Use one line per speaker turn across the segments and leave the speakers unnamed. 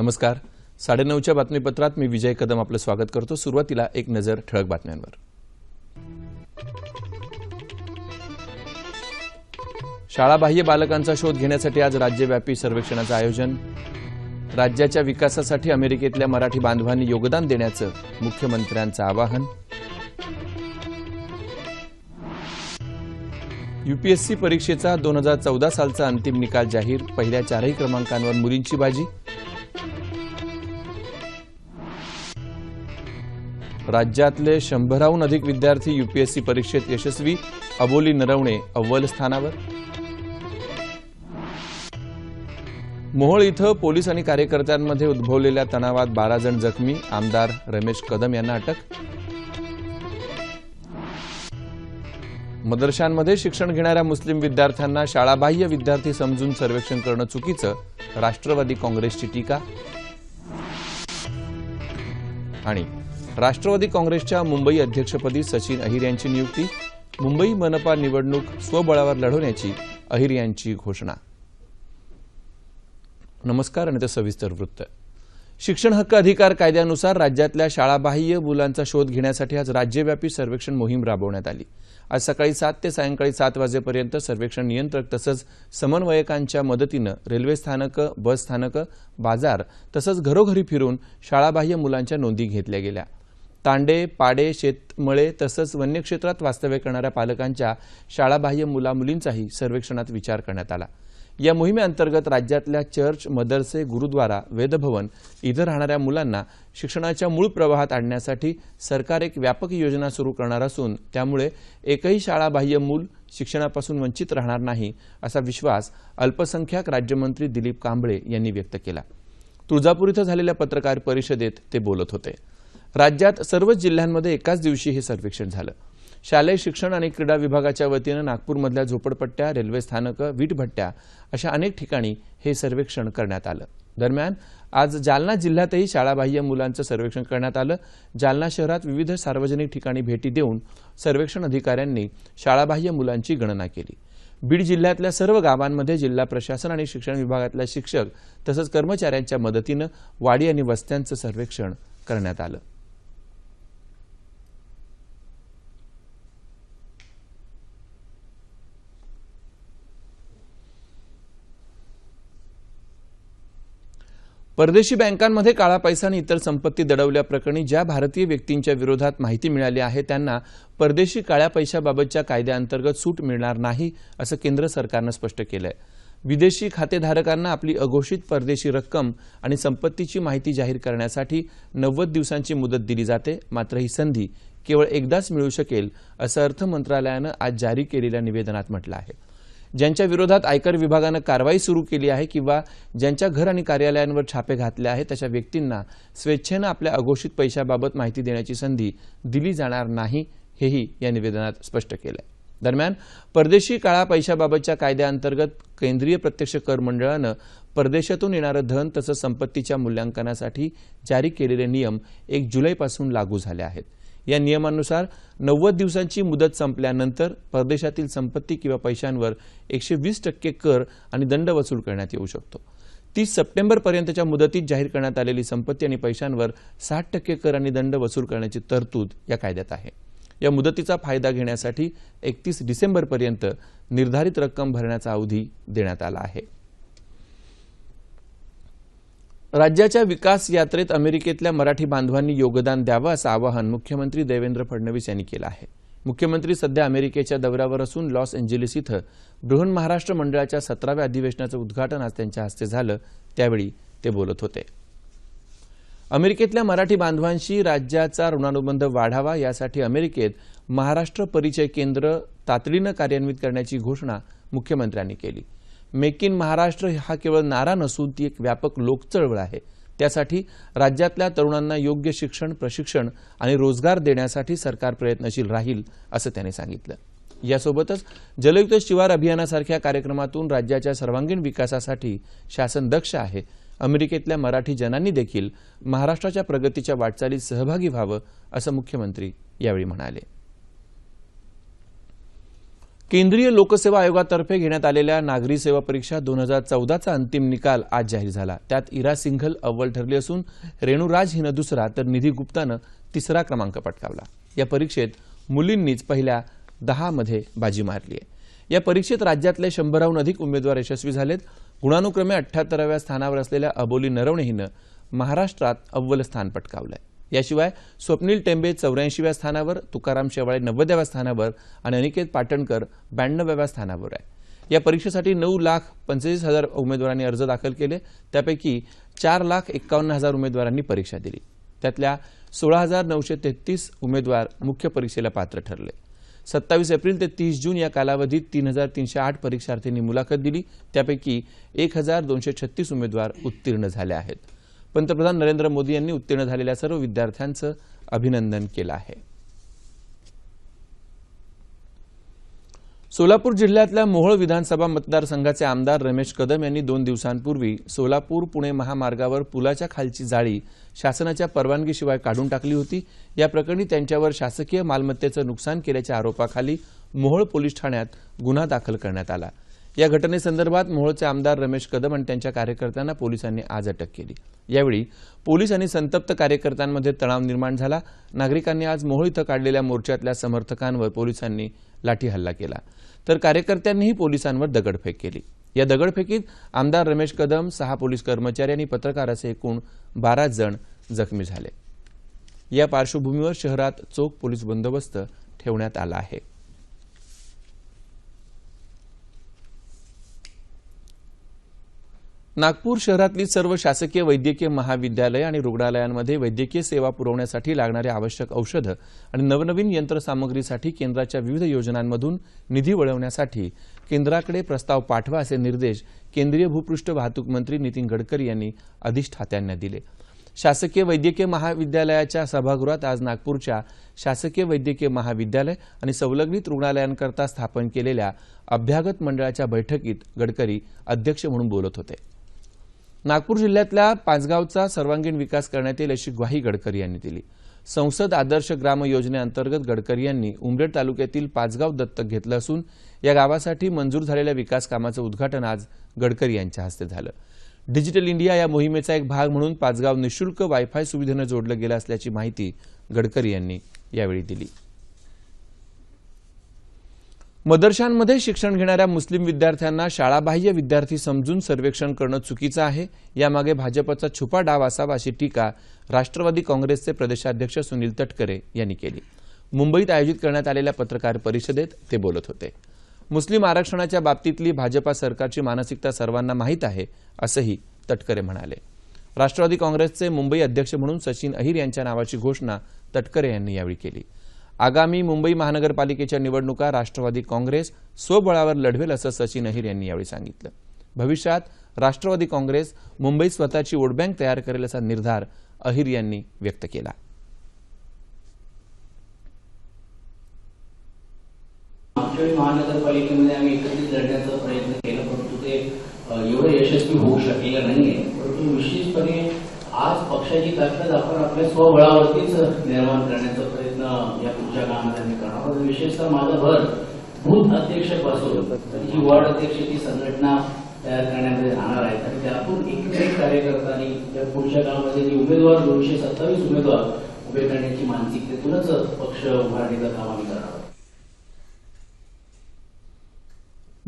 नमस्कार साडेनऊच्या बातमीपत्रात मी विजय कदम आपलं स्वागत करतो सुरुवातीला एक नजर ठळक बातम्यांवर शाळाबाह्य बालकांचा शोध घेण्यासाठी आज राज्यव्यापी सर्वेक्षणाचं आयोजन राज्याच्या विकासासाठी अमेरिकेतल्या मराठी बांधवांनी योगदान देण्याचं मुख्यमंत्र्यांचं आवाहन यूपीएससी परीक्षेचा दोन हजार चौदा सालचा अंतिम निकाल जाहीर पहिल्या चारही क्रमांकांवर मुलींची बाजी राज्यातले शंभराहून अधिक विद्यार्थी यूपीएससी परीक्षेत यशस्वी अबोली नरवणे अव्वल स्थानावर मोहोळ इथं पोलीस आणि कार्यकर्त्यांमध्ये उद्भवलेल्या तणावात बारा जण जखमी आमदार रमेश कदम यांना अटक मदरशांमध्ये शिक्षण घेणाऱ्या मुस्लिम विद्यार्थ्यांना शाळाबाह्य विद्यार्थी समजून सर्वेक्षण करणं चुकीचं राष्ट्रवादी काँग्रेसची टीका आणि राष्ट्रवादी काँग्रेसच्या मुंबई अध्यक्षपदी सचिन अहिर यांची नियुक्ती मुंबई मनपा निवडणूक स्वबळावर लढवण्याची अहिर यांची घोषणा नमस्कार आणि ते सविस्तर वृत्त शिक्षण हक्क अधिकार कायद्यानुसार राज्यातल्या शाळाबाह्य मुलांचा शोध घेण्यासाठी आज राज्यव्यापी सर्वेक्षण मोहीम राबवण्यात आली आज सकाळी सात ते सायंकाळी सात वाजेपर्यंत सर्वेक्षण नियंत्रक तसंच समन्वयकांच्या मदतीनं रेल्वे स्थानकं बस स्थानकं बाजार तसंच घरोघरी फिरून शाळाबाह्य मुलांच्या नोंदी घेतल्या गेल्या तांडे पाडे शेतमळे तसंच वन्यक्षेत्रात वास्तव्य करणाऱ्या पालकांच्या शाळाबाह्य मुलामुलींचाही सर्वेक्षणात विचार करण्यात आला या मोहिमेअंतर्गत राज्यातल्या चर्च मदरसे गुरुद्वारा वेदभवन इथं राहणाऱ्या मुलांना शिक्षणाच्या मूळ प्रवाहात आणण्यासाठी सरकार एक व्यापक योजना सुरू करणार असून त्यामुळे एकही शाळाबाह्य मूल शिक्षणापासून वंचित राहणार नाही असा विश्वास अल्पसंख्याक राज्यमंत्री दिलीप कांबळे यांनी व्यक्त केला तुळजापूर इथं झालेल्या पत्रकार परिषदेत ते बोलत होते राज्यात सर्वच जिल्ह्यांमध्ये एकाच दिवशी हे सर्वेक्षण झालं शालेय शिक्षण आणि क्रीडा विभागाच्या वतीनं नागपूरमधल्या झोपडपट्ट्या रेल्वे स्थानकं वीटभट्ट्या अशा अनेक ठिकाणी हे सर्वेक्षण करण्यात आलं दरम्यान आज जालना जिल्ह्यातही शाळाबाह्य मुलांचं सर्वेक्षण करण्यात आलं जालना शहरात विविध सार्वजनिक ठिकाणी भेटी देऊन सर्वेक्षण अधिकाऱ्यांनी शाळाबाह्य मुलांची गणना केली बीड जिल्ह्यातल्या सर्व गावांमध्ये जिल्हा प्रशासन आणि शिक्षण विभागातल्या शिक्षक तसंच कर्मचाऱ्यांच्या मदतीनं वाडी आणि वस्त्यांचं सर्वेक्षण करण्यात आलं परदेशी बँकांमध्ये काळा पैसा आणि इतर संपत्ती दडवल्याप्रकरणी ज्या भारतीय व्यक्तींच्या विरोधात माहिती मिळाली आहे त्यांना परदेशी काळ्या पैशाबाबतच्या कायद्याअंतर्गत सूट मिळणार नाही असं केंद्र सरकारनं स्पष्ट केलं आहे विदेशी खातेधारकांना आपली अघोषित परदेशी रक्कम आणि संपत्तीची माहिती जाहीर करण्यासाठी नव्वद दिवसांची मुदत दिली जाते मात्र ही संधी केवळ एकदाच मिळू शकेल असं अर्थ मंत्रालयानं आज जारी केलेल्या निवेदनात म्हटलं आहे ज्यांच्या विरोधात आयकर विभागानं कारवाई सुरू केली आहे किंवा ज्यांच्या घर आणि कार्यालयांवर छापे घातले आहेत अशा व्यक्तींना स्वेच्छेनं आपल्या अघोषित पैशाबाबत माहिती देण्याची संधी दिली जाणार नाही हेही या निवेदनात स्पष्ट केलं दरम्यान परदेशी काळा पैशाबाबतच्या कायद्याअंतर्गत केंद्रीय प्रत्यक्ष कर मंडळानं परदेशातून येणारं धन तसंच संपत्तीच्या मूल्यांकनासाठी जारी केलेले नियम एक जुलैपासून लागू झाले आहेत या नियमानुसार नव्वद दिवसांची मुदत संपल्यानंतर परदेशातील संपत्ती किंवा पैशांवर एकशे वीस टक्के कर आणि दंड वसूल करण्यात येऊ शकतो तीस सप्टेंबरपर्यंतच्या मुदतीत जाहीर करण्यात आलेली संपत्ती आणि पैशांवर साठ टक्के कर आणि दंड वसूल करण्याची तरतूद या कायद्यात आहे या मुदतीचा फायदा घेण्यासाठी एकतीस डिसेंबरपर्यंत निर्धारित रक्कम भरण्याचा अवधी देण्यात आला आहे राज्याच्या विकास यात्रेत अमेरिकेतल्या मराठी बांधवांनी योगदान द्यावं असं आवाहन मुख्यमंत्री देवेंद्र फडणवीस यांनी केलं आहे मुख्यमंत्री सध्या अमेरिकेच्या दौऱ्यावर असून लॉस एंजेलिस इथं महाराष्ट्र मंडळाच्या सतराव्या अधिवेशनाचं उद्घाटन आज त्यांच्या हस्ते झालं त्यावेळी ते बोलत होते अमेरिकेतल्या मराठी बांधवांशी राज्याचा ऋणानुबंध वाढावा यासाठी अमेरिकेत महाराष्ट्र परिचय केंद्र तातडीनं कार्यान्वित करण्याची घोषणा मुख्यमंत्र्यांनी केली मेक इन महाराष्ट्र हा केवळ नारा नसून ती एक व्यापक लोकचळवळ आहे त्यासाठी राज्यातल्या तरुणांना योग्य शिक्षण प्रशिक्षण आणि रोजगार देण्यासाठी सरकार प्रयत्नशील राहील असं त्यांनी सांगितलं यासोबतच जलयुक्त शिवार अभियानासारख्या कार्यक्रमातून राज्याच्या सर्वांगीण विकासासाठी शासन दक्ष आहे अमेरिकेतल्या मराठी जनांनी देखील महाराष्ट्राच्या प्रगतीच्या वाटचालीत सहभागी व्हावं असं मुख्यमंत्री यावेळी म्हणाले केंद्रीय लोकसेवा आयोगातर्फे घेण्यात आलेल्या नागरी सेवा परीक्षा दोन हजार चौदाचा अंतिम निकाल आज जाहीर झाला त्यात इरा सिंघल अव्वल ठरली असून रेणू हिनं दुसरा तर निधी गुप्तानं तिसरा क्रमांक पटकावला या परीक्षेत मुलींनीच पहिल्या दहामध्ये बाजी मारली आहे या परीक्षेत राज्यातले शंभराहून अधिक उमेदवार यशस्वी झालेत गुणानुक्रमे अठ्ठ्याहत्तराव्या स्थानावर असलेल्या अबोली नरवणे हिनं महाराष्ट्रात अव्वल स्थान पटकावलं आहे याशिवाय स्वप्नील टेंबे चौऱ्याऐंशीव्या स्थानावर तुकाराम शेवाळे नव्वद्याव्या स्थानावर आणि अनिकेत पाटणकर ब्याण्णव्याव्या स्थानावर आहे या परीक्षेसाठी नऊ लाख पंचेचाळीस हजार उमेदवारांनी अर्ज दाखल केले त्यापैकी चार लाख एक्कावन्न हजार उमेदवारांनी परीक्षा दिली त्यातल्या सोळा हजार नऊशे तेहतीस उमेदवार मुख्य परीक्षेला पात्र ठरले सत्तावीस एप्रिल ते तीस जून या कालावधीत तीन हजार तीनशे आठ परीक्षार्थींनी मुलाखत दिली त्यापैकी एक हजार दोनशे छत्तीस उमेदवार उत्तीर्ण झाले आहेत पंतप्रधान नरेंद्र मोदी यांनी उत्तीर्ण झालेल्या सर्व विद्यार्थ्यांचं अभिनंदन केलं आहे सोलापूर जिल्ह्यातल्या मोहोळ विधानसभा मतदारसंघाचे आमदार रमेश कदम यांनी दोन दिवसांपूर्वी सोलापूर पुणे महामार्गावर पुलाच्या खालची जाळी शासनाच्या परवानगीशिवाय काढून टाकली होती या प्रकरणी त्यांच्यावर शासकीय मालमत्तेचं नुकसान केल्याच्या आरोपाखाली मोहोळ पोलीस ठाण्यात गुन्हा दाखल करण्यात आला या घटनेसंदर्भात मोहोळचे आमदार रमेश कदम आणि त्यांच्या कार्यकर्त्यांना पोलिसांनी आज अटक केली यावेळी पोलीस आणि संतप्त कार्यकर्त्यांमध्ये तणाव निर्माण झाला नागरिकांनी आज मोहोळ इथं काढलेल्या मोर्चातल्या समर्थकांवर पोलिसांनी लाठी हल्ला केला तर कार्यकर्त्यांनीही पोलिसांवर दगडफेक केली या दगडफेकीत आमदार रमेश कदम सहा पोलीस कर्मचारी आणि पत्रकार असे एकूण बारा जण जखमी झाले या पार्श्वभूमीवर शहरात चोख पोलीस बंदोबस्त ठेवण्यात आला आहे नागपूर शहरातली सर्व शासकीय वैद्यकीय महाविद्यालय आणि रुग्णालयांमध्ये वैद्यकीय सेवा पुरवण्यासाठी लागणारे आवश्यक औषधं आणि नवनवीन यंत्रसामग्रीसाठी केंद्राच्या विविध योजनांमधून निधी वळवण्यासाठी केंद्राकडे प्रस्ताव पाठवा असे निर्देश केंद्रीय भूपृष्ठ वाहतूक मंत्री नितीन गडकरी यांनी अधिष्ठात्यांना दिले शासकीय वैद्यकीय महाविद्यालयाच्या सभागृहात आज नागपूरच्या शासकीय वैद्यकीय महाविद्यालय आणि संलग्नित रुग्णालयांकरता स्थापन केलेल्या अभ्यागत मंडळाच्या बैठकीत गडकरी अध्यक्ष म्हणून बोलत होते नागपूर जिल्ह्यातल्या पाचगावचा सर्वांगीण विकास करण्यात येईल अशी ग्वाही गडकरी यांनी दिली संसद आदर्श ग्राम योजनेअंतर्गत गडकरी यांनी उमरेड तालुक्यातील पाचगाव दत्तक घेतलं असून या गावासाठी मंजूर झालेल्या विकास कामाचं उद्घाटन आज गडकरी यांच्या हस्ते झालं डिजिटल इंडिया या मोहिमेचा एक भाग म्हणून पाचगाव निशुल्क वायफाय सुविधेनं जोडलं गेलं असल्याची माहिती गडकरी यांनी यावेळी दिली मदरशांमध्ये शिक्षण घेणाऱ्या मुस्लिम विद्यार्थ्यांना शाळाबाह्य विद्यार्थी समजून सर्वेक्षण करणं चुकीचं आहे यामागे भाजपचा छुपा डाव असावा अशी टीका राष्ट्रवादी काँग्रेसचे प्रदेशाध्यक्ष सुनील तटकरे यांनी केली मुंबईत आयोजित करण्यात आलेल्या पत्रकार परिषदेत ते बोलत होते मुस्लिम आरक्षणाच्या बाबतीतली भाजपा सरकारची मानसिकता सर्वांना माहीत आहे असंही तटकरे म्हणाले राष्ट्रवादी काँग्रेसचे मुंबई अध्यक्ष म्हणून सचिन अहिर यांच्या नावाची घोषणा तटकरे यांनी यावेळी केली आगामी मुंबई महानगरपालिकेच्या निवडणुका राष्ट्रवादी काँग्रेस स्वबळावर लढवेल असं सचिन अहिर यांनी यावेळी सांगितलं भविष्यात राष्ट्रवादी काँग्रेस मुंबईत स्वतःची वोटबँक तयार करेल असा निर्धार अहिर यांनी व्यक्त केला महानगरपालिकेमध्ये आम्ही एकत्रित लढण्याचा प्रयत्न केला परंतु एवढं यशस्वी होऊ शकलेलं नाहीये परंतु विशेषपणे आज पक्षाची ताकद आपण आपल्या स्वबळावरतीच निर्माण करण्याचा प्रयत्न या पुढच्या कामामध्ये करणार आहोत विशेषतः माझा भर भूत अध्यक्षपासून ही वॉर्ड जी संघटना तयार करण्यामध्ये राहणार आहे आणि त्यातून एक कार्यकर्त्यांनी या पुढच्या काळामध्ये जे उमेदवार दोनशे सत्तावीस उमेदवार उभे करण्याची मानसिकतेतूनच पक्ष उभारणीचं काम आम्ही करणार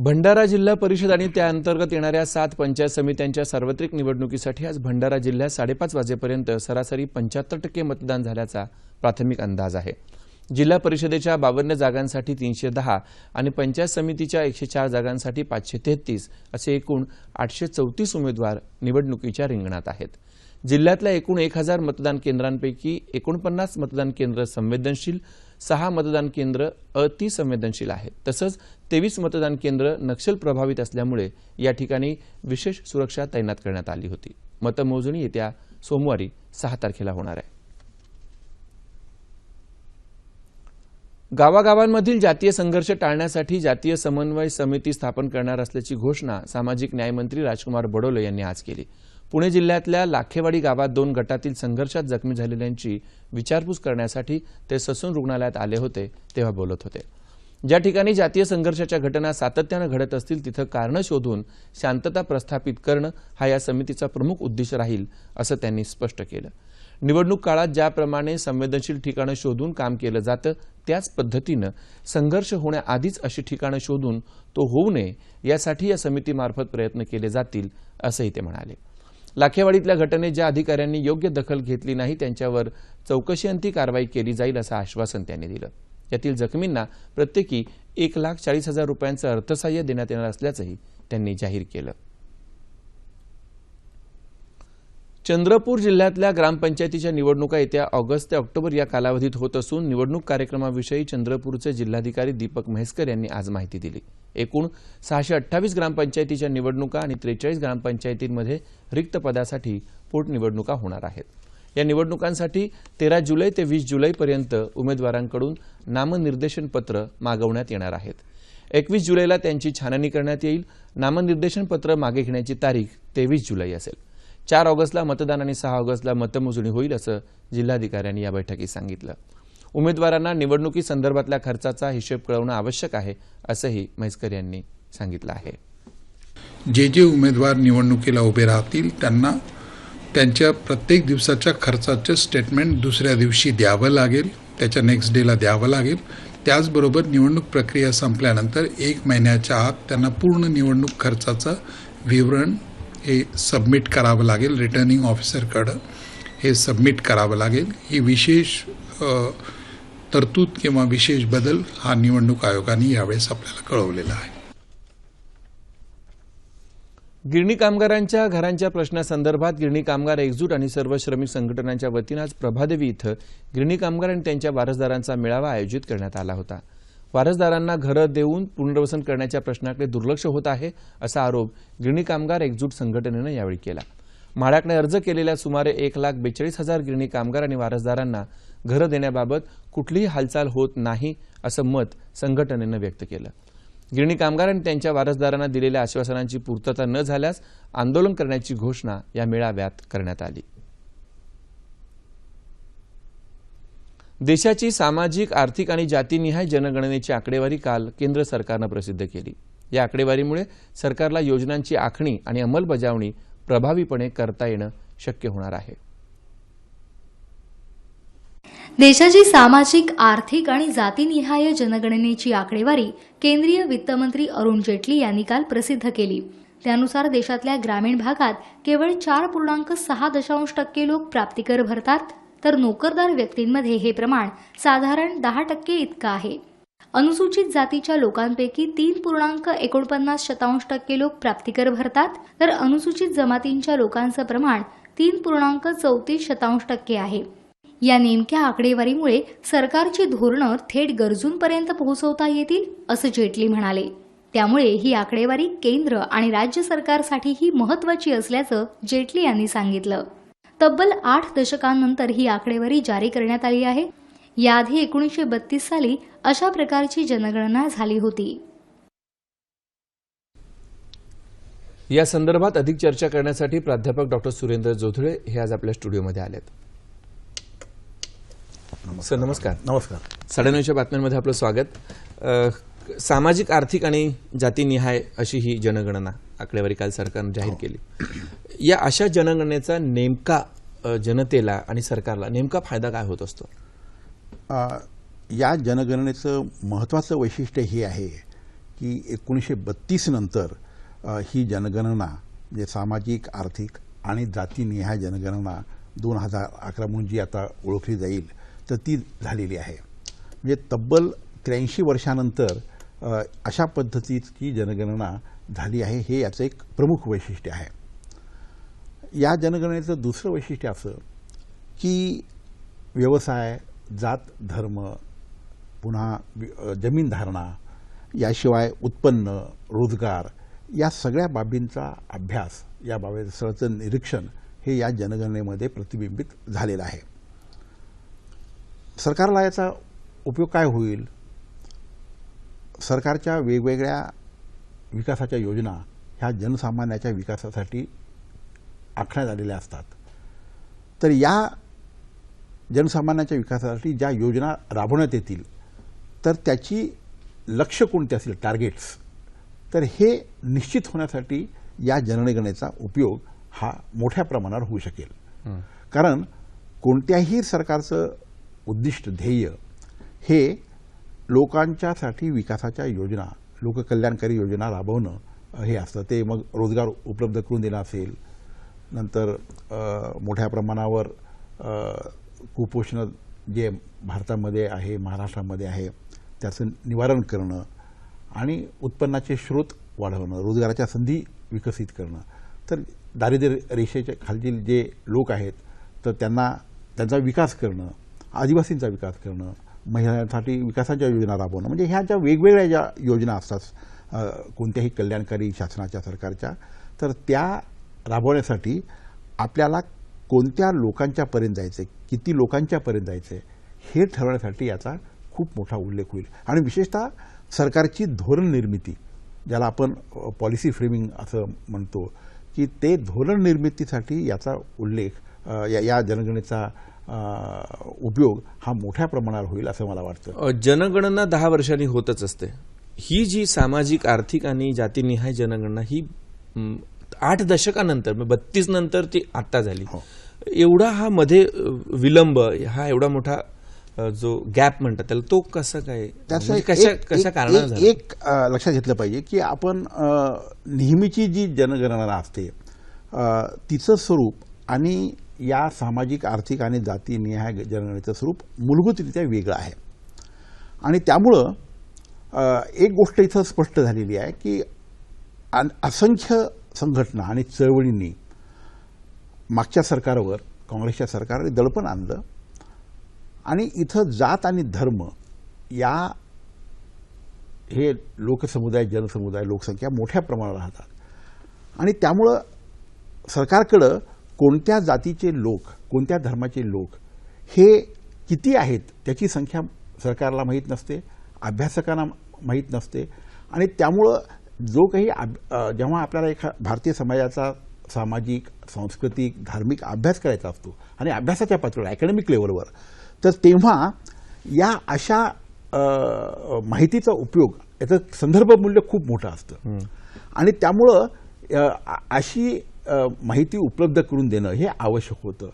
भंडारा जिल्हा परिषद आणि त्याअंतर्गत येणाऱ्या सात पंचायत समित्यांच्या सार्वत्रिक निवडणुकीसाठी आज भंडारा जिल्ह्यात साडेपाच वाजेपर्यंत सरासरी पंच्याहत्तर टक्के मतदान झाल्याचा प्राथमिक अंदाज आहे जिल्हा परिषदेच्या बावन्न जागांसाठी तीनशे दहा आणि पंचायत समितीच्या एकशे चार जागांसाठी पाचशे तेहतीस असे एकूण आठशे चौतीस उमेदवार निवडणुकीच्या रिंगणात आहेत जिल्ह्यातल्या एकूण एक हजार मतदान केंद्रांपैकी एकोणपन्नास मतदान केंद्र संवेदनशील सहा मतदान केंद्र अतिसंवेदनशील आहेत तसंच तेवीस मतदान केंद्र नक्षल प्रभावित असल्यामुळे या ठिकाणी विशेष सुरक्षा तैनात करण्यात आली होती मतमोजणी येत्या सोमवारी सहा तारखेला होणार आहे गावागावांमधील जातीय संघर्ष टाळण्यासाठी जातीय समन्वय समिती स्थापन करणार असल्याची घोषणा सामाजिक न्यायमंत्री राजकुमार बडोले यांनी आज केली पुणे जिल्ह्यातल्या लाखेवाडी गावात दोन गटातील संघर्षात जखमी झालेल्यांची विचारपूस करण्यासाठी ते ससून रुग्णालयात आले होते तेव्हा बोलत होते ज्या ठिकाणी जातीय संघर्षाच्या घटना सातत्यानं घडत असतील तिथं कारणं शोधून शांतता प्रस्थापित करणं हा या समितीचा प्रमुख उद्देश राहील असं त्यांनी स्पष्ट केलं निवडणूक काळात ज्याप्रमाणे संवेदनशील ठिकाणं शोधून काम केलं जातं त्याच पद्धतीनं संघर्ष होण्याआधीच अशी ठिकाणं शोधून तो होऊ नये यासाठी या समितीमार्फत प्रयत्न केले जातील असंही ते म्हणाले लाखेवाडीतल्या घटनेत ज्या अधिकाऱ्यांनी योग्य दखल घेतली नाही त्यांच्यावर चौकशीअंती कारवाई केली जाईल असं आश्वासन त्यांनी दिलं यातील जखमींना प्रत्येकी एक लाख चाळीस हजार रुपयांचं अर्थसहाय्य देण्यात येणार असल्याचंही त्यांनी जाहीर केलं चंद्रपूर जिल्ह्यातल्या ग्रामपंचायतीच्या निवडणुका येत्या ऑगस्ट ते ऑक्टोबर या कालावधीत होत असून निवडणूक कार्यक्रमाविषयी चंद्रपूरचे जिल्हाधिकारी दीपक म्हैसकर यांनी आज माहिती दिली एकूण सहाशे अठ्ठावीस ग्रामपंचायतीच्या निवडणुका आणि त्रेचाळीस ग्रामपंचायतींमध्ये रिक्त पदासाठी पोटनिवडणुका होणार आहेत या निवडणुकांसाठी तेरा जुलै ते वीस जुलैपर्यंत उमेदवारांकडून नामनिर्देशन पत्र मागवण्यात येणार आहेत एकवीस जुलैला त्यांची छाननी करण्यात येईल नामनिर्देशन पत्र मागे घेण्याची तारीख तेवीस जुलै असेल चार ऑगस्टला मतदान आणि सहा ऑगस्टला मतमोजणी होईल असं जिल्हाधिकाऱ्यांनी या बैठकीत सांगितलं उमेदवारांना निवडणुकीसंदर्भातल्या खर्चाचा हिशेब कळवणं आवश्यक आहे असंही म्हैसकर यांनी सांगितलं आहे
जे जे उमेदवार निवडणुकीला उभे राहतील त्यांना त्यांच्या प्रत्येक दिवसाच्या खर्चाचं स्टेटमेंट दुसऱ्या दिवशी द्यावं लागेल त्याच्या नेक्स्ट डेला द्यावं लागेल त्याचबरोबर निवडणूक प्रक्रिया संपल्यानंतर एक महिन्याच्या आत त्यांना पूर्ण निवडणूक खर्चाचं विवरण हे सबमिट करावं लागेल रिटर्निंग ऑफिसरकडं हे सबमिट करावं लागेल ही विशेष तरतूद किंवा विशेष बदल हा निवडणूक आयोगाने यावेळेस आपल्याला कळवलेला आहे
गिरणी कामगारांच्या घरांच्या प्रश्नासंदर्भात गिरणी कामगार एकजूट आणि सर्व श्रमिक संघटनांच्या वतीनं आज प्रभादेवी इथं गिरणी कामगार आणि त्यांच्या वारसदारांचा मेळावा आयोजित करण्यात आला होता वारसदारांना घरं देऊन पुनर्वसन करण्याच्या प्रश्नाकडे दुर्लक्ष होत आहे असा आरोप गिरणी कामगार एकजूट संघटनेनं यावेळी केला म्हाडाकडे अर्ज केलेल्या सुमारे एक लाख बेचाळीस हजार गिरणी कामगार आणि वारसदारांना घरं देण्याबाबत कुठलीही हालचाल होत नाही असं मत संघटनेनं व्यक्त केलं गिरणी कामगार आणि त्यांच्या वारसदारांना दिलेल्या आश्वासनांची पूर्तता न झाल्यास आंदोलन करण्याची घोषणा या मेळाव्यात करण्यात आली देशाची सामाजिक आर्थिक आणि जातीनिहाय जनगणनेची आकडेवारी काल केंद्र सरकारनं प्रसिद्ध केली या आकडेवारीमुळे सरकारला योजनांची आखणी आणि अंमलबजावणी प्रभावीपणे करता येणं शक्य होणार आहे
देशाची सामाजिक आर्थिक आणि जातीनिहाय जनगणनेची आकडेवारी केंद्रीय वित्तमंत्री अरुण जेटली यांनी काल प्रसिद्ध केली त्यानुसार देशातल्या ग्रामीण भागात केवळ चार पूर्णांक सहा दशांश टक्के लोक प्राप्तिकर भरतात तर नोकरदार व्यक्तींमध्ये हे प्रमाण साधारण दहा टक्के इतकं आहे अनुसूचित जातीच्या लोकांपैकी तीन पूर्णांक एकोणपन्नास शतांश टक्के लोक प्राप्तिकर भरतात तर अनुसूचित जमातींच्या लोकांचं प्रमाण तीन पूर्णांक चौतीस शतांश टक्के आहे या नेमक्या आकडेवारीमुळे सरकारची धोरणं थेट गरजूंपर्यंत पोहोचवता येतील असं जेटली म्हणाले त्यामुळे ही आकडेवारी केंद्र आणि राज्य सरकारसाठीही महत्त्वाची असल्याचं जेटली यांनी सांगितलं तब्बल आठ दशकांनंतर ही आकडेवारी जारी करण्यात आली आहे याआधी एकोणीसशे बत्तीस साली अशा प्रकारची जनगणना झाली होती
या संदर्भात अधिक चर्चा करण्यासाठी प्राध्यापक डॉक्टर सुरेंद्र जोधळे हे आज आपल्या स्टुडिओमध्ये आलेत सर नमस्कार नमस्कार साडेनऊच्या बातम्यांमध्ये आपलं स्वागत सामाजिक आर्थिक आणि जातीनिहाय अशी ही जनगणना आकडेवारी काल सरकारनं जाहीर हो. केली या अशा जनगणनेचा नेमका जनतेला आणि सरकारला नेमका फायदा काय होत असतो
या जनगणनेचं महत्त्वाचं वैशिष्ट्य हे आहे की एकोणीसशे बत्तीस नंतर ही जनगणना म्हणजे सामाजिक आर्थिक आणि जातीनिहाय जनगणना दोन हजार अकरा म्हणून जी आता ओळखली जाईल तर ती झालेली आहे म्हणजे तब्बल त्र्याऐंशी वर्षानंतर अशा पद्धतीची जनगणना झाली आहे हे याचं एक प्रमुख वैशिष्ट्य आहे या जनगणनेचं दुसरं वैशिष्ट्य असं की व्यवसाय जात धर्म पुन्हा जमीनधारणा याशिवाय उत्पन्न रोजगार या सगळ्या बाबींचा अभ्यास या बाबी सगळंचं निरीक्षण हे या जनगणनेमध्ये प्रतिबिंबित झालेलं आहे सरकारला याचा उपयोग काय होईल सरकारच्या वेगवेगळ्या विकासाच्या योजना ह्या जनसामान्याच्या विकासासाठी आखण्यात आलेल्या असतात तर या जनसामान्याच्या विकासासाठी ज्या योजना राबवण्यात येतील तर त्याची लक्ष कोणते असतील टार्गेट्स तर हे निश्चित होण्यासाठी या जनगणनेचा उपयोग हा मोठ्या प्रमाणावर होऊ शकेल कारण कोणत्याही सरकारचं उद्दिष्ट ध्येय हे लोकांच्यासाठी विकासाच्या योजना लोककल्याणकारी योजना राबवणं हे असतं ते मग रोजगार उपलब्ध करून देणं असेल नंतर मोठ्या प्रमाणावर कुपोषण जे भारतामध्ये आहे महाराष्ट्रामध्ये आहे त्याचं निवारण करणं आणि उत्पन्नाचे स्रोत वाढवणं रोजगाराच्या संधी विकसित करणं तर दारिद्र्य रेषेच्या खालील जे लोक आहेत तर त्यांना त्यांचा विकास करणं आदिवासींचा विकास करणं महिलांसाठी विकासाच्या योजना राबवणं म्हणजे ह्या ज्या वेगवेगळ्या ज्या योजना असतात कोणत्याही कल्याणकारी शासनाच्या सरकारच्या तर त्या राबवण्यासाठी आपल्याला कोणत्या लोकांच्यापर्यंत जायचं आहे किती लोकांच्यापर्यंत जायचं आहे हे ठरवण्यासाठी याचा खूप मोठा उल्लेख होईल आणि विशेषतः सरकारची धोरण निर्मिती ज्याला आपण पॉलिसी फ्रेमिंग असं म्हणतो की ते धोरण निर्मितीसाठी याचा उल्लेख या या जनगणनेचा उपयोग हा मोठ्या प्रमाणावर होईल असं मला वाटतं
जनगणना दहा वर्षांनी होतच असते ही जी सामाजिक आर्थिक आणि जातीनिहाय जनगणना ही आठ दशकानंतर म्हणजे बत्तीस नंतर ती आत्ता झाली हो. एवढा हा मध्ये विलंब हा एवढा मोठा जो गॅप म्हणतात त्याला तो कसा काय
त्याचा म्हणजे कशा कशा कारण एक लक्षात घेतलं पाहिजे की आपण नेहमीची जी जनगणना असते तिचं स्वरूप आणि या सामाजिक आर्थिक आणि जातीनिहाय जनगणनेचं स्वरूप मूलभूतरित्या वेगळं आहे आणि त्यामुळं एक गोष्ट इथं स्पष्ट झालेली आहे की असंख्य संघटना आणि चळवळींनी मागच्या सरकारवर काँग्रेसच्या सरकारवर दडपण आणलं आणि इथं जात आणि धर्म या हे लोकसमुदाय जनसमुदाय लोकसंख्या मोठ्या प्रमाणात राहतात आणि त्यामुळं सरकारकडं कोणत्या जातीचे लोक कोणत्या धर्माचे लोक हे किती आहेत त्याची संख्या सरकारला माहीत नसते अभ्यासकांना माहीत नसते आणि त्यामुळं जो काही जेव्हा आपल्याला एखा भारतीय समाजाचा सामाजिक सांस्कृतिक धार्मिक अभ्यास करायचा असतो आणि अभ्यासाच्या पातळीवर अकॅडमिक लेवलवर तर तेव्हा या अशा माहितीचा उपयोग याचं संदर्भ मूल्य खूप मोठं असतं आणि त्यामुळं अशी माहिती उपलब्ध करून देणं हे आवश्यक होतं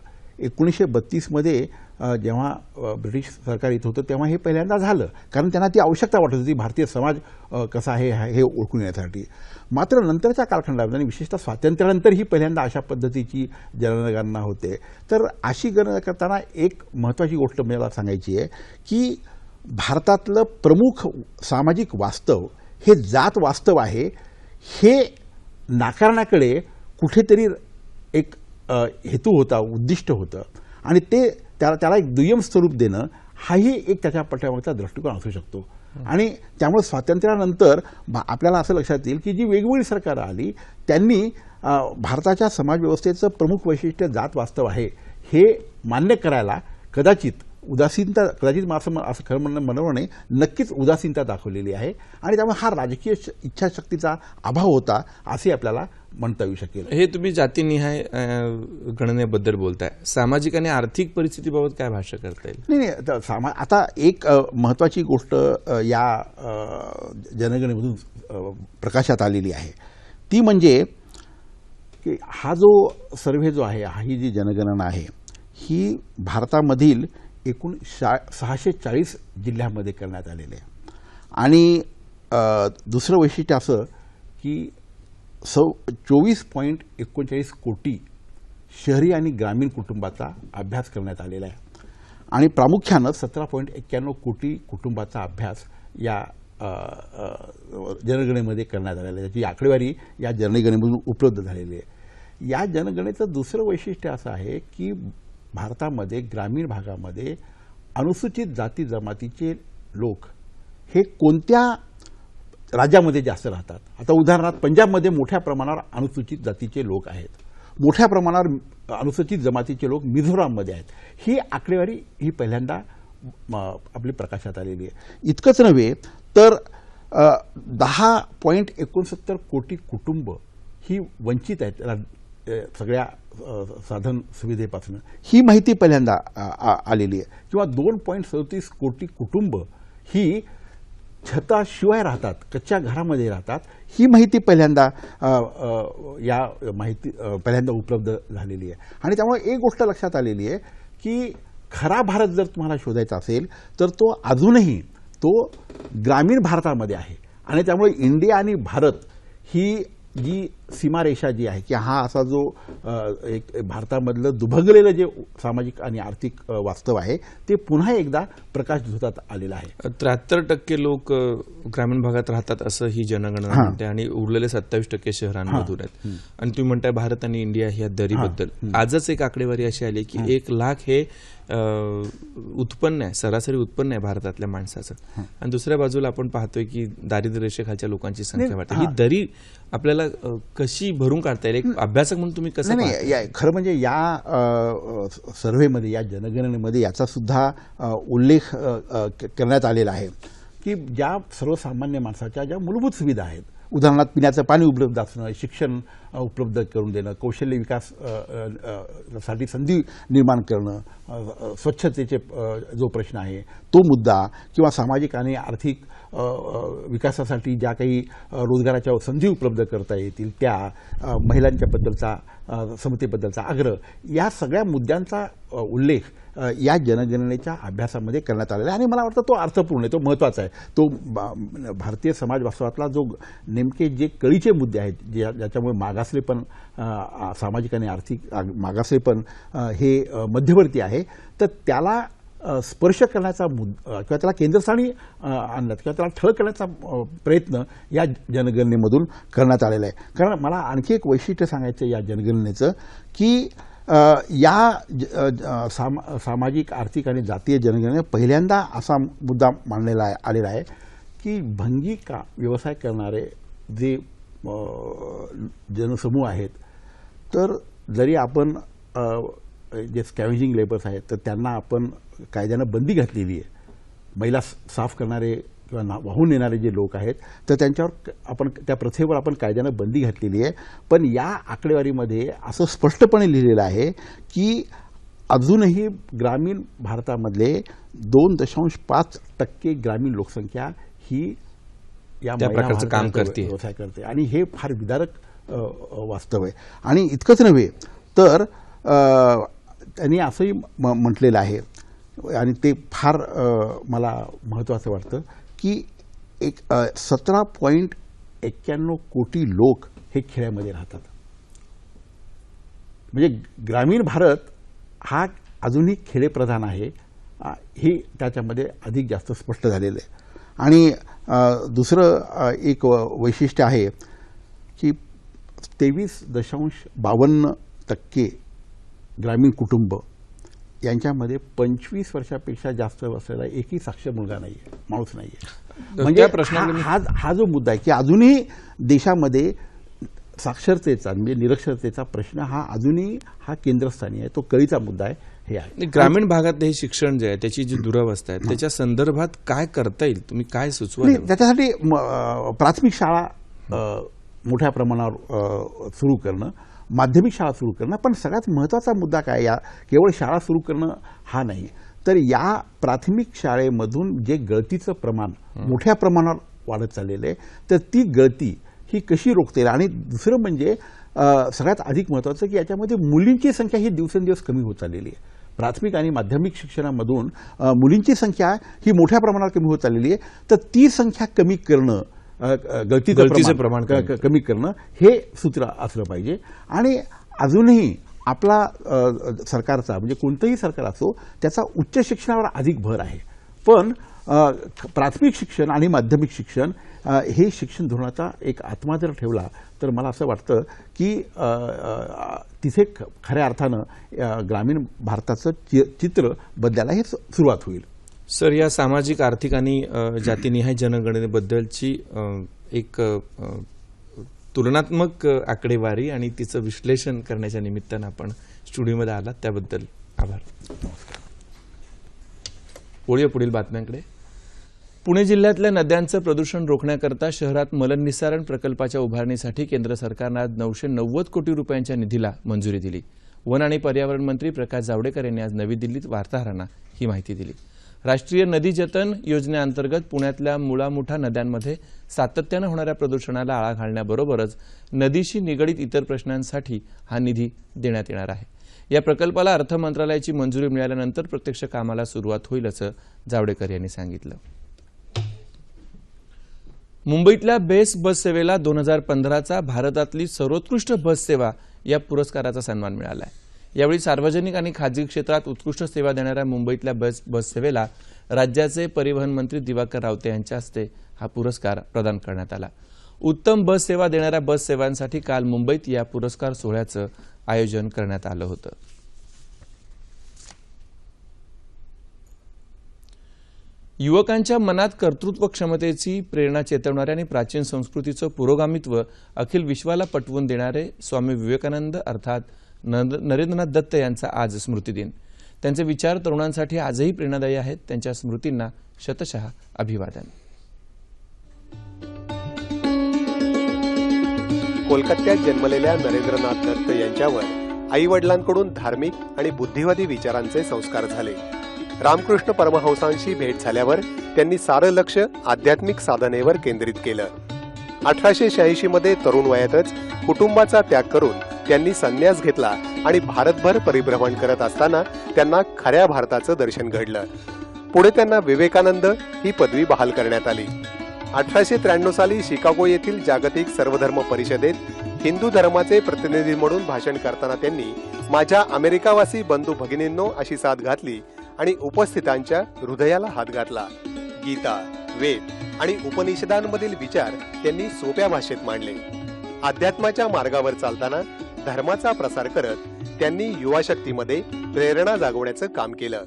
एकोणीसशे बत्तीसमध्ये जेव्हा ब्रिटिश सरकार येत होतं तेव्हा हे पहिल्यांदा झालं कारण त्यांना ती आवश्यकता वाटत होती भारतीय समाज कसा आहे हे ओळखून येण्यासाठी मात्र नंतरच्या कालखंडामध्ये आणि विशेषतः स्वातंत्र्यानंतर ही पहिल्यांदा अशा पद्धतीची जनगणना होते तर अशी गणना करताना एक महत्त्वाची गोष्ट मला सांगायची आहे की भारतातलं प्रमुख सामाजिक वास्तव हे जात वास्तव आहे हे नाकारण्याकडे कुठेतरी एक हेतू होता उद्दिष्ट होतं आणि ते त्याला त्याला एक दुय्यम स्वरूप देणं हाही एक त्याच्या पट्ट्यावरचा दृष्टिकोन असू शकतो आणि त्यामुळे स्वातंत्र्यानंतर आपल्याला असं लक्षात येईल की जी वेगवेगळी सरकार आली त्यांनी भारताच्या समाजव्यवस्थेचं प्रमुख वैशिष्ट्य जात वास्तव आहे हे मान्य करायला कदाचित उदासीनता कदाचित मला असं असं खरं म्हणणं मनवणे नक्कीच उदासीनता दाखवलेली आहे आणि त्यामुळे हा राजकीय इच्छाशक्तीचा अभाव होता असे आपल्याला म्हणता येऊ शकेल
हे तुम्ही जातीनिहाय गणनेबद्दल बोलताय सामाजिक आणि आर्थिक परिस्थितीबाबत काय भाष्य करता येईल
नाही नाही आता एक महत्त्वाची गोष्ट या जनगणनेमधून प्रकाशात आलेली आहे ती म्हणजे की हा जो सर्व्हे जो आहे हा ही जी जनगणना आहे ही भारतामधील एकूण शा सहाशे चाळीस जिल्ह्यामध्ये करण्यात आलेले आणि दुसरं वैशिष्ट्य असं की सौ चोवीस पॉईंट एकोणचाळीस कोटी शहरी आणि ग्रामीण कुटुंबाचा अभ्यास करण्यात आलेला आहे आणि प्रामुख्यानं सतरा पॉईंट एक्क्याण्णव कोटी कुटुंबाचा अभ्यास या जनगणनेमध्ये करण्यात आलेला आहे त्याची आकडेवारी या जनगणनेमधून उपलब्ध झालेली आहे या जनगणनेचं दुसरं वैशिष्ट्य असं आहे की भारतामध्ये ग्रामीण भागामध्ये अनुसूचित जाती जमातीचे लोक हे कोणत्या राज्यामध्ये जास्त राहतात आता उदाहरणार्थ पंजाबमध्ये मोठ्या प्रमाणावर अनुसूचित जातीचे लोक आहेत मोठ्या प्रमाणावर अनुसूचित जमातीचे लोक मिझोराममध्ये आहेत ही आकडेवारी ही पहिल्यांदा आपली प्रकाशात आलेली आहे इतकंच नव्हे तर दहा पॉईंट एकोणसत्तर कोटी कुटुंब ही वंचित आहेत सगळ्या साधन सुविधेपासून ही माहिती पहिल्यांदा आलेली आहे किंवा दोन पॉईंट सदतीस कोटी कुटुंब ही छताशिवाय राहतात कच्च्या घरामध्ये राहतात ही माहिती पहिल्यांदा या माहिती पहिल्यांदा उपलब्ध झालेली आहे आणि त्यामुळे एक गोष्ट लक्षात आलेली आहे की खरा भारत जर तुम्हाला शोधायचा असेल तर तो अजूनही तो ग्रामीण भारतामध्ये आहे आणि त्यामुळे इंडिया आणि भारत ही जी सीमारेषा जी आहे की हा असा जो एक भारतामधलं दुभगलेलं जे सामाजिक आणि आर्थिक वास्तव आहे ते पुन्हा एकदा प्रकाश आलेला आलेलं आहे
त्र्याहत्तर टक्के लोक ग्रामीण भागात राहतात असं ही जनगणना म्हणते आणि उरलेले सत्तावीस टक्के शहरांमधून आहेत आणि तुम्ही म्हणताय भारत आणि इंडिया ह्या दरीबद्दल आजच एक आकडेवारी अशी आली की एक लाख हे उत्पन्न आहे सरासरी उत्पन्न आहे भारतातल्या माणसाचं आणि दुसऱ्या बाजूला आपण पाहतोय की दारिद्र्य रेषेखालच्या लोकांची संख्या वाटते ही दरी आपल्याला कशी भरून काढता येईल एक अभ्यासक म्हणून तुम्ही कसं नाही
खरं म्हणजे या सर्व्हेमध्ये या जनगणनेमध्ये याचा सुद्धा उल्लेख करण्यात आलेला आहे की ज्या सर्वसामान्य माणसाच्या ज्या मूलभूत सुविधा आहेत उदाहरणार्थ पिण्याचं पाणी उपलब्ध असणं शिक्षण उपलब्ध करून देणं कौशल्य विकास साठी संधी निर्माण करणं स्वच्छतेचे जो प्रश्न आहे तो मुद्दा किंवा सामाजिक आणि आर्थिक विकासासाठी ज्या काही रोजगाराच्या संधी उपलब्ध करता येतील त्या महिलांच्याबद्दलचा समतेबद्दलचा आग्रह या सगळ्या मुद्द्यांचा उल्लेख या जनगणनेच्या अभ्यासामध्ये करण्यात आलेला आहे आणि मला वाटतं तो अर्थपूर्ण आहे तो महत्त्वाचा आहे तो भारतीय समाजवास्तवातला जो नेमके जे कळीचे मुद्दे आहेत जे ज्याच्यामुळे मागासलेपण सामाजिक आणि आर्थिक मागासलेपण हे मध्यवर्ती आहे तर त्याला स्पर्श करण्याचा मुद्दा किंवा त्याला केंद्रस्थानी आणण्यात किंवा त्याला ठळ करण्याचा प्रयत्न या जनगणनेमधून करण्यात आलेला आहे कारण मला आणखी एक वैशिष्ट्य सांगायचं या जनगणनेचं की या सामाजिक आर्थिक आणि जातीय जनगणने पहिल्यांदा असा मुद्दा मांडलेला आहे आलेला आहे की भंगी का व्यवसाय करणारे जे जनसमूह आहेत तर जरी आपण जे स्कॅव्हेजिंग लेबर्स आहेत तर त्यांना आपण कायद्यानं बंदी घातलेली आहे महिला साफ करणारे किंवा ना वाहून नेणारे जे लोक आहेत तर त्यांच्यावर आपण त्या प्रथेवर आपण कायद्यानं बंदी घातलेली आहे पण या आकडेवारीमध्ये असं स्पष्टपणे लिहिलेलं आहे की अजूनही ग्रामीण भारतामधले दोन दशांश पाच टक्के ग्रामीण लोकसंख्या ही
या प्रकारचं काम करते
व्यवसाय करते आणि हे फार विदारक वास्तव आहे आणि इतकंच नव्हे तर त्यांनी असंही म्हटलेलं आहे आणि ते फार मला महत्वाचं वाटतं की एक सतरा पॉईंट एक्क्याण्णव कोटी लोक हे खेड्यामध्ये राहतात म्हणजे ग्रामीण भारत हा अजूनही खेडेप्रधान आहे हे त्याच्यामध्ये अधिक जास्त स्पष्ट झालेलं आहे आणि दुसरं एक वैशिष्ट्य आहे की तेवीस दशांश बावन्न टक्के ग्रामीण कुटुंब यांच्यामध्ये पंचवीस वर्षापेक्षा जास्त असलेला एकही साक्षर मुलगा नाही आहे माणूस नाही आहे म्हणजे प्रश्न हा हा जो मुद्दा आहे की अजूनही देशामध्ये साक्षरतेचा म्हणजे निरक्षरतेचा प्रश्न हा अजूनही हा केंद्रस्थानी आहे तो कळीचा मुद्दा आहे हे
आहे ग्रामीण भागातले हे शिक्षण जे आहे त्याची जी दुरावस्था आहे त्याच्या संदर्भात काय करता येईल तुम्ही काय सुचवा
त्याच्यासाठी प्राथमिक शाळा मोठ्या प्रमाणावर सुरू करणं माध्यमिक शाळा सुरू करणं पण सगळ्यात महत्त्वाचा मुद्दा काय या केवळ शाळा सुरू करणं हा नाही तर या प्राथमिक शाळेमधून जे गळतीचं प्रमाण मोठ्या प्रमाणावर वाढत चाललेलं आहे तर ती गळती ही कशी रोखता आणि दुसरं म्हणजे सगळ्यात अधिक महत्त्वाचं की याच्यामध्ये मुलींची संख्या ही दिवसेंदिवस कमी होत चाललेली आहे प्राथमिक आणि माध्यमिक शिक्षणामधून मुलींची संख्या ही मोठ्या प्रमाणावर कमी होत चाललेली आहे तर ती संख्या कमी करणं गळतीचं प्रमाण कमी करणं हे सूत्र असलं पाहिजे आणि अजूनही आपला सरकारचा म्हणजे कोणतंही सरकार असो त्याचा उच्च शिक्षणावर अधिक भर आहे पण प्राथमिक शिक्षण आणि माध्यमिक शिक्षण हे शिक्षण धोरणाचा एक आत्मा जर ठेवला तर मला असं वाटतं की तिथे खऱ्या अर्थानं ग्रामीण भारताचं चित्र बदलायला हे सुरुवात होईल
सर या सामाजिक आर्थिक आणि जातीनिहाय जनगणनेबद्दलची एक तुलनात्मक आकडेवारी आणि तिचं विश्लेषण करण्याच्या निमित्तानं आपण स्टुडिओमध्ये आलात त्याबद्दल आभार ओळीया पुढील बातम्यांकडे पुणे जिल्ह्यातल्या नद्यांचं प्रदूषण रोखण्याकरता शहरात मलनिसारण प्रकल्पाच्या उभारणीसाठी केंद्र सरकारनं आज नऊशे नव्वद कोटी रुपयांच्या निधीला मंजुरी दिली वन आणि पर्यावरण मंत्री प्रकाश जावडेकर यांनी आज नवी दिल्लीत वार्ताहरांना ही माहिती दिली राष्ट्रीय नदी जतन योजनेअंतर्गत पुण्यातल्या मुळामुठा नद्यांमध्ये सातत्यानं होणाऱ्या प्रदूषणाला आळा घालण्याबरोबरच नदीशी निगडीत इतर प्रश्नांसाठी हा निधी देण्यात येणार आहे या प्रकल्पाला अर्थ मंत्रालयाची मंजुरी मिळाल्यानंतर प्रत्यक्ष कामाला सुरुवात होईल असं जावडेकर यांनी सांगितलं मुंबईतल्या बेस्ट बस सेवेला दोन हजार पंधराचा भारतातली सर्वोत्कृष्ट बस सेवा या पुरस्काराचा सन्मान मिळाला आहे यावेळी सार्वजनिक आणि खाजगी क्षेत्रात उत्कृष्ट सेवा देणाऱ्या मुंबईतल्या बस बससेवेला राज्याचे परिवहन मंत्री दिवाकर रावते यांच्या हस्ते हा पुरस्कार प्रदान करण्यात आला उत्तम बस सेवा देणाऱ्या बस सेवांसाठी काल मुंबईत या पुरस्कार सोहळ्याचं आयोजन करण्यात आलं होतं युवकांच्या मनात कर्तृत्व क्षमतेची प्रेरणा चेतवणारे आणि प्राचीन संस्कृतीचं पुरोगामित्व अखिल विश्वाला पटवून देणारे स्वामी विवेकानंद अर्थात नरेंद्रनाथ दत्त यांचा आज दिन त्यांचे विचार तरुणांसाठी आजही प्रेरणादायी आहेत त्यांच्या स्मृतींना शतशः अभिवादन
कोलकात्यात जन्मलेल्या नरेंद्रनाथ दत्त यांच्यावर आई वडिलांकडून धार्मिक आणि बुद्धिवादी विचारांचे संस्कार झाले रामकृष्ण परमहंसांशी भेट झाल्यावर त्यांनी सारं लक्ष आध्यात्मिक साधनेवर केंद्रित केलं अठराशे शहाऐंशी मध्ये तरुण वयातच कुटुंबाचा त्याग करून त्यांनी संन्यास घेतला आणि भारतभर परिभ्रमण करत असताना त्यांना खऱ्या भारताचं दर्शन घडलं पुढे त्यांना विवेकानंद ही पदवी बहाल करण्यात आली अठराशे त्र्याण्णव साली शिकागो येथील जागतिक सर्वधर्म परिषदेत हिंदू धर्माचे प्रतिनिधी म्हणून भाषण करताना त्यांनी माझ्या अमेरिकावासी बंधू भगिनींनो अशी साथ घातली आणि उपस्थितांच्या हृदयाला हात घातला गीता वेद आणि उपनिषदांमधील विचार त्यांनी सोप्या भाषेत मांडले अध्यात्माच्या मार्गावर चालताना धर्माचा प्रसार करत त्यांनी युवा शक्तीमध्ये प्रेरणा जागवण्याचं काम केलं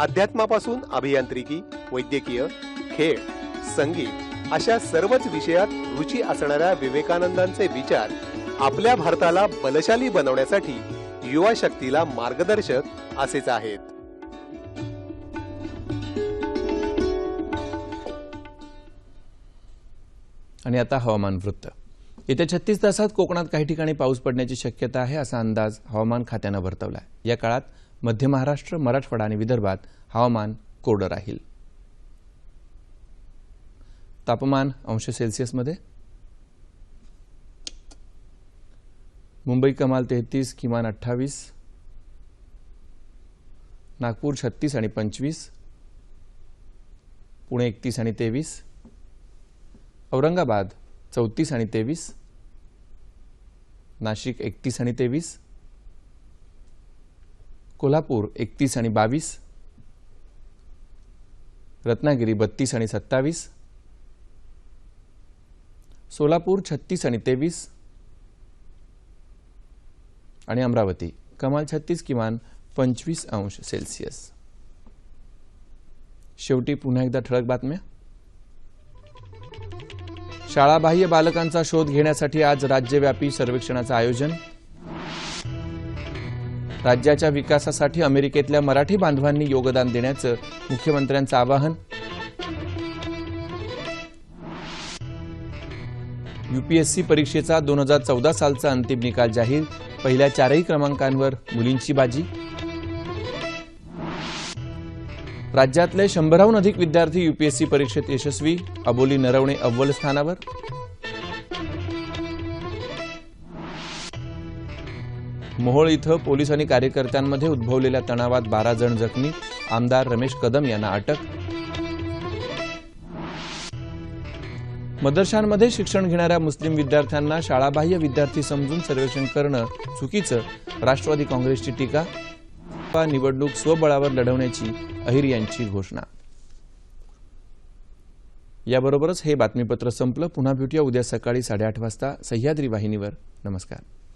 अध्यात्मापासून अभियांत्रिकी वैद्यकीय खेळ संगीत अशा सर्वच विषयात रुची असणाऱ्या विवेकानंदांचे विचार आपल्या भारताला बलशाली बनवण्यासाठी युवा शक्तीला मार्गदर्शक असेच आहेत
आणि आता हवामान वृत्त येत्या छत्तीस तासात कोकणात काही ठिकाणी पाऊस पडण्याची शक्यता आहे असा अंदाज हवामान खात्यानं वर्तवला आहे या काळात मध्य महाराष्ट्र मराठवाडा आणि विदर्भात हवामान कोरडं राहील तापमान अंश सेल्सिअसमध्ये मुंबई कमाल तेहतीस किमान अठ्ठावीस नागपूर छत्तीस आणि पंचवीस पुणे एकतीस आणि तेवीस औरंगाबाद चौतीस आणि तेवीस नाशिक एकतीस आणि तेवीस कोल्हापूर एकतीस आणि बावीस रत्नागिरी बत्तीस आणि सत्तावीस सोलापूर छत्तीस आणि तेवीस आणि अमरावती कमाल छत्तीस किमान पंचवीस अंश सेल्सिअस शेवटी पुन्हा एकदा ठळक बातम्या शाळाबाह्य बालकांचा शोध घेण्यासाठी आज राज्यव्यापी सर्वेक्षणाचं आयोजन राज्याच्या विकासासाठी अमेरिकेतल्या मराठी बांधवांनी योगदान देण्याचं मुख्यमंत्र्यांचं आवाहन यूपीएससी परीक्षेचा दोन हजार चौदा सालचा अंतिम निकाल जाहीर पहिल्या चारही क्रमांकांवर मुलींची बाजी राज्यातले शंभराहून अधिक विद्यार्थी युपीएससी परीक्षेत यशस्वी अबोली नरवणे अव्वल स्थानावर मोहोळ इथं पोलीस आणि कार्यकर्त्यांमध्ये उद्भवलेल्या तणावात बारा जण जखमी आमदार रमेश कदम यांना अटक मदरशांमध्ये शिक्षण घेणाऱ्या मुस्लिम विद्यार्थ्यांना शाळाबाह्य विद्यार्थी समजून सर्वेक्षण करणं चुकीचं राष्ट्रवादी काँग्रेसची टीका निवडणूक स्वबळावर लढवण्याची अहिर यांची घोषणा याबरोबरच हे बातमीपत्र संपलं पुन्हा भेटूया उद्या सकाळी साडेआठ वाजता सह्याद्री वाहिनीवर नमस्कार